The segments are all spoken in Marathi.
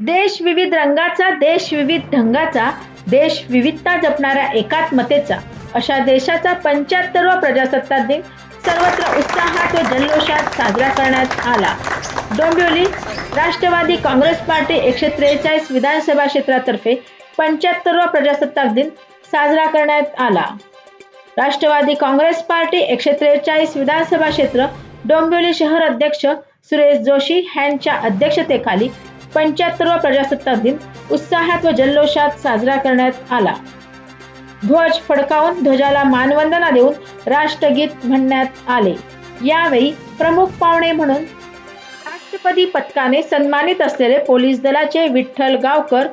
देश विविध रंगाचा देश विविध ढंगाचा देश विविधता जपणाऱ्या एकात्मतेचा अशा देशाचा पंच्याहत्तरवा प्रजासत्ताक दिन सर्वत्र उत्साहात व जल्लोषात साजरा करण्यात आला. डोंबिवली राष्ट्रवादी काँग्रेस पार्टी एकशे त्रेचाळीस विधानसभा क्षेत्रातर्फे पंच्याहत्तरवा प्रजासत्ताक दिन साजरा करण्यात आला. राष्ट्रवादी काँग्रेस पार्टी एकशे त्रेचाळीस विधानसभा क्षेत्र डोंबिवली शहर अध्यक्ष सुरेश जोशी यांच्या अध्यक्षतेखाली पंच्याहत्तरवा प्रजासत्ताक दिन उत्साहात व जल्लोषात साजरा करण्यात आला. ध्वज फडकावून ध्वजाला मानवंदना देऊन राष्ट्रगीत म्हणण्यात आले. यावेळी प्रमुख पाहुणे म्हणून राष्ट्रपती पथकाने सन्मानित असलेले पोलीस दलाचे विठ्ठल गावकर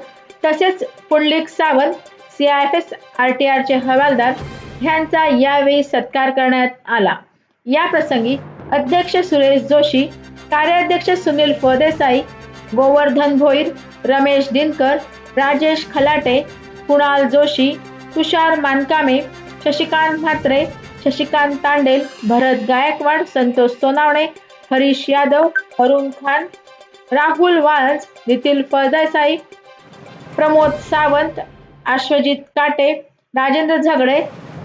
तसेच Pundalik Sawant CIFS R T आरचे हवालदार ह्यांचा यावेळी सत्कार करण्यात आला. या प्रसंगी अध्यक्ष सुरेश जोशी कार्याध्यक्ष सुनील फदेसाई गोवर्धन भोईर रमेश दिनकर राजेश खलाटे कुणाल जोशी तुषार मानकामे शशिकांत म्हात्रे शशिकांत तांडेल भरत गायकवाड संतोष सोनावणे हरीश यादव अरुण खान राहुल वाळंज नितील फळदेसाई प्रमोद सावंत आश्वजित काटे राजेंद्र झगडे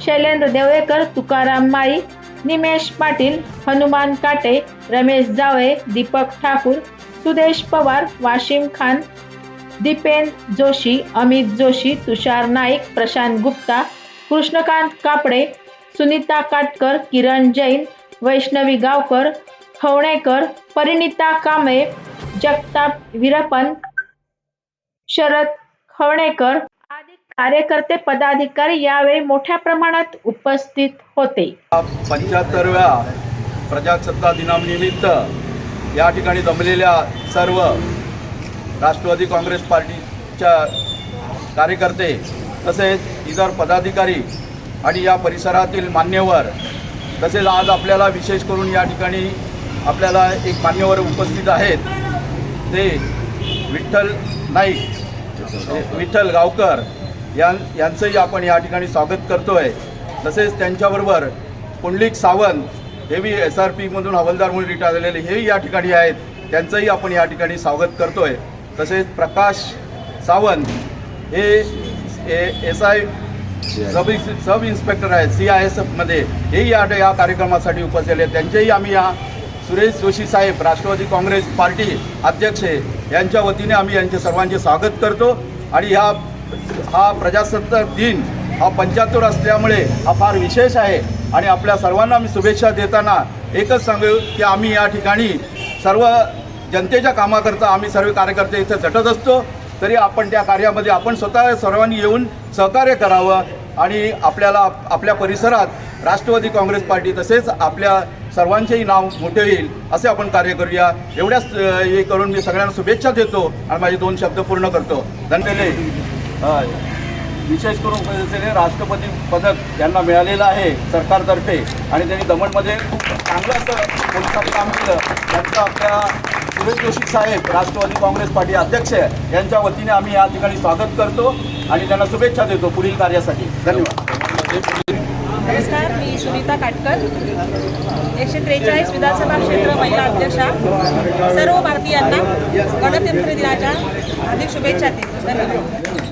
शैलेंद्र देवळेकर तुकाराम माळी निमेश पाटील हनुमान काटे रमेश जावळे दीपक ठाकूर सुदेश पवार वाशिम खान दीपेन जोशी अमित जोशी तुषार नाईक प्रशांत गुप्ता कृष्णकांत कापडे सुनीता काटकर किरण जैन वैष्णवी गावकर खवणेकर परिणिता कांबळे जगताप विरपन शरद खवणेकर आदी कार्यकर्ते पदाधिकारी यावेळी मोठ्या प्रमाणात उपस्थित होते. पंच्याहत्तरव्या प्रजासत्ताक दिनानिमित्त या ठिकाणी जमलेल्या सर्व राष्ट्रवादी काँग्रेस पार्टीच्या कार्यकर्ते तसेच इतर पदाधिकारी आणि या परिसरातील मान्यवर तसेच आज आपल्याला विशेष करून या ठिकाणी आपल्याला एक मान्यवर उपस्थित आहेत ते विठ्ठल नाईक विठ्ठल गावकर यां यांचंही आपण या ठिकाणी स्वागत करतो आहे तसेच त्यांच्याबरोबर पुंडलिक सावंत हे मी एस आर पीमधून हवालदार म्हणून रिटायर झालेले हेही या ठिकाणी आहेत. त्यांचंही आपण या ठिकाणी स्वागत करतो आहे तसेच प्रकाश सावंत हे S I sub sub inspector आहेत सी आय एस एफमध्ये हेही या या कार्यक्रमासाठी उपस्थित आहेत. त्यांचेही आम्ही या सुरेश जोशी साहेब राष्ट्रवादी काँग्रेस पार्टी अध्यक्ष यांच्या वतीने आम्ही यांचे सर्वांचे स्वागत करतो. आणि ह्या हा प्रजासत्ताक दिन हा पंच्याहत्तर असल्यामुळे हा फार विशेष आहे. आणि आपल्या सर्वांना मी शुभेच्छा देताना एकच सांगू की आम्ही या ठिकाणी सर्व जनतेच्या कामाकरता आम्ही सर्व कार्यकर्ते इथे झटत असतो तरी आपण त्या कार्यामध्ये आपण स्वतः सर्वांनी येऊन सहकार्य करावं आणि आपल्याला आपल्या परिसरात राष्ट्रवादी काँग्रेस पार्टी तसेच आपल्या सर्वांचेही नाव मोठे होईल असे आपण कार्य करूया. एवढ्याच हे करून मी सगळ्यांना शुभेच्छा देतो आणि माझे दोन शब्द पूर्ण करतो. धन्यवाद. विशेष करून पद्धतीने राष्ट्रपती पदक यांना मिळालेलं आहे सरकारतर्फे. आणि त्यांनी दमणमध्ये खूप चांगलं असं पोलिसांनी काम केलं. त्यांचं आपल्या सुरेश जोशी साहेब राष्ट्रवादी काँग्रेस पार्टी अध्यक्ष यांच्या वतीने आम्ही या ठिकाणी स्वागत करतो आणि त्यांना शुभेच्छा देतो पुढील कार्यासाठी. धन्यवाद. नमस्कार मी सुनीता काटकर. एकशे त्रेचाळीस विधानसभा क्षेत्र महिला अध्यक्षा सर्व भारतीयांना गणतंत्र दिनाच्या हार्दिक शुभेच्छा देतो. धन्यवाद.